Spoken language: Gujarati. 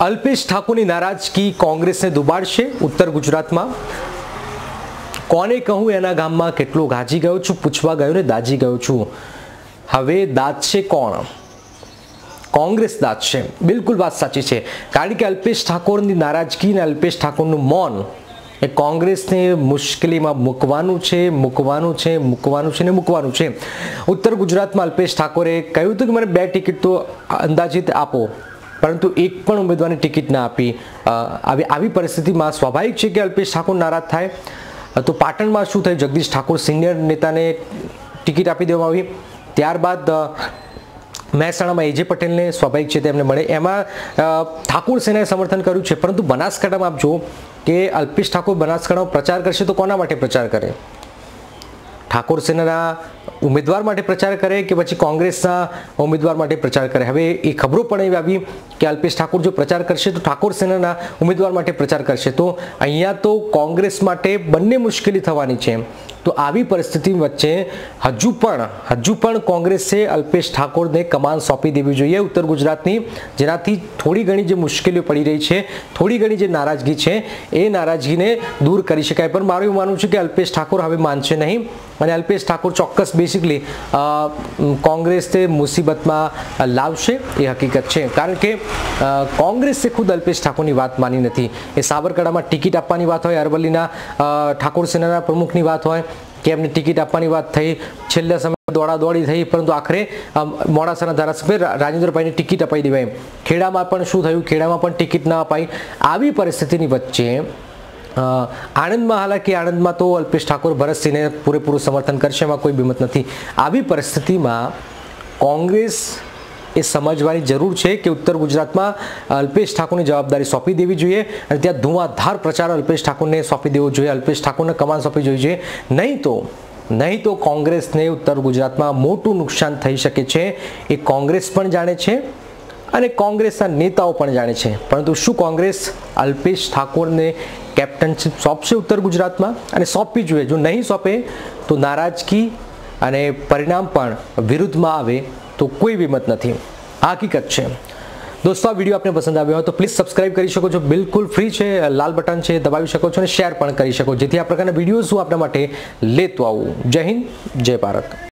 અલ્પેશ ઠાકોરની નારાજગી કોંગ્રેસને દુબાડશે ઉત્તર ગુજરાતમાં. કોને કહું એના ગામમાં કેટલો ગાજી ગયો છું, પૂછવા ગયો ને દાજી ગયો છું. હવે દાદશે કોણ? કોંગ્રેસ દાદશે બિલકુલ વાત સાચી છે. કારણ કે અલ્પેશ ઠાકોરની નારાજગી અને અલ્પેશ ઠાકોરનું મૌન એ કોંગ્રેસને મુશ્કેલીમાં મૂકવાનું છે મૂકવાનું છે મૂકવાનું છે ને મૂકવાનું છે. ઉત્તર ગુજરાતમાં અલ્પેશ ઠાકોરે કહ્યું હતું કે મને બે ટિકિટ તો અંદાજિત આપો. પરંતુ એક પણ ઉમેદવારની ટિકિટ ના આપી. આવી આવી પરિસ્થિતિમાં સ્વાભાવિક છે કે અલ્પેશ ઠાકોર નારાજ થાય. તો પાટણમાં શું થયું? જગદીશ ઠાકોર સિનિયર નેતાને ટિકિટ આપી દેવામાં આવી. ત્યારબાદ મહેસાણામાં એજે પટેલને સ્વાભાવિક છે તેમને મળે. એમાં ઠાકોર સેનાએ સમર્થન કર્યું છે. પરંતુ બનાસકાંઠામાં આપ જુઓ કે અલ્પેશ ઠાકોર બનાસકાંઠામાં પ્રચાર કરશે તો કોના માટે પ્રચાર કરે? ઠાકોર સેનાના ઉમેદવાર માટે પ્રચાર કરે કે પછી કોંગ્રેસના ઉમેદવાર માટે પ્રચાર કરે? હવે એ ખબરો પણ એવી આવી કે અલ્પેશ ઠાકોર જો પ્રચાર કરશે તો ઠાકોર સેનાના ઉમેદવાર માટે પ્રચાર કરશે. તો અહીંયા તો કોંગ્રેસ માટે બંને મુશ્કેલી થવાની છે. તો આવી પરિસ્થિતિ વચ્ચે હજુ પણ હજુ પણ કોંગ્રેસે અલ્પેશ ઠાકોરને કમાન સોંપી દેવી જોઈએ ઉત્તર ગુજરાતની. જેનાથી થોડી ઘણી જે મુશ્કેલીઓ પડી રહી છે, થોડી ઘણી જે નારાજગી છે, એ નારાજગીને દૂર કરી શકાય. પણ મારું એવું માનવું છે કે અલ્પેશ ઠાકોર હવે માનશે નહીં. અને અલ્પેશ ઠાકોર ચોક્કસ બેસિકલી કોંગ્રેસ તે મુસીબતમાં લાવશે, એ હકીકત છે. કારણ કે કોંગ્રેસે ખુદ અલ્પેશ ઠાકોરની વાત માની નથી. એ સાબરકાંઠામાં ટિકિટ આપવાની વાત હોય, અરવલ્લીના ઠાકોર સેનાના પ્રમુખની વાત હોય કે એમને ટિકિટ આપવાની વાત થઈ, છેલ્લા સમયમાં દોડાદોડી થઈ, પરંતુ આખરે મોડાસાના ધારાસભ્ય રાજેન્દ્રભાઈની ટિકિટ અપાઈ દેવાય ખેડામાં પણ શું થયું? ખેડામાં પણ ટિકિટ ના અપાઈ. આવી પરિસ્થિતિની વચ્ચે આણંદમાં હાલાકી, આણંદમાં તો અલ્પેશ ઠાકોર ભરતસિંહને પૂરેપૂરું સમર્થન કરશે એમાં કોઈ બીમત નથી. આવી પરિસ્થિતિમાં કોંગ્રેસ એ સમજવાની જરૂર છે કે ઉત્તર ગુજરાતમાં અલ્પેશ ઠાકોરને જવાબદારી સોંપી દેવી જોઈએ અને ત્યાં ધુઆધાર પ્રચાર અલ્પેશ ઠાકોરને સોંપી દેવો જોઈએ. અલ્પેશ ઠાકોરને કમાન સોંપી જોઈએ નહીં તો નહીં તો કોંગ્રેસને ઉત્તર ગુજરાતમાં મોટું નુકસાન થઈ શકે છે. એ કોંગ્રેસ પણ જાણે છે અને કોંગ્રેસના નેતાઓ પણ જાણે છે. પરંતુ શું કોંગ્રેસ અલ્પેશ ઠાકોરને કેપ્ટનશીપ સોંપશે ઉત્તર ગુજરાતમાં? અને સોંપવી જોઈએ. જો નહીં સોંપે, તો નારાજગી અને પરિણામ પણ વિરુદ્ધમાં આવે. તો કોઈ બી મત નથી. આ હકીકત છે. દોસ્તો, આ વીડિયો આપને પસંદ આવ્યો હોય તો પ્લીઝ સબસ્ક્રાઇબ કરી શકો છો. બિલકુલ ફ્રી છે. લાલ બટન છે દબાવી શકો છો અને શેર પણ કરી શકો. જેથી આ પ્રકારના વિડીયોઝ હું આપણા માટે લેતો આવું. જય હિન્દ, જય ભારત.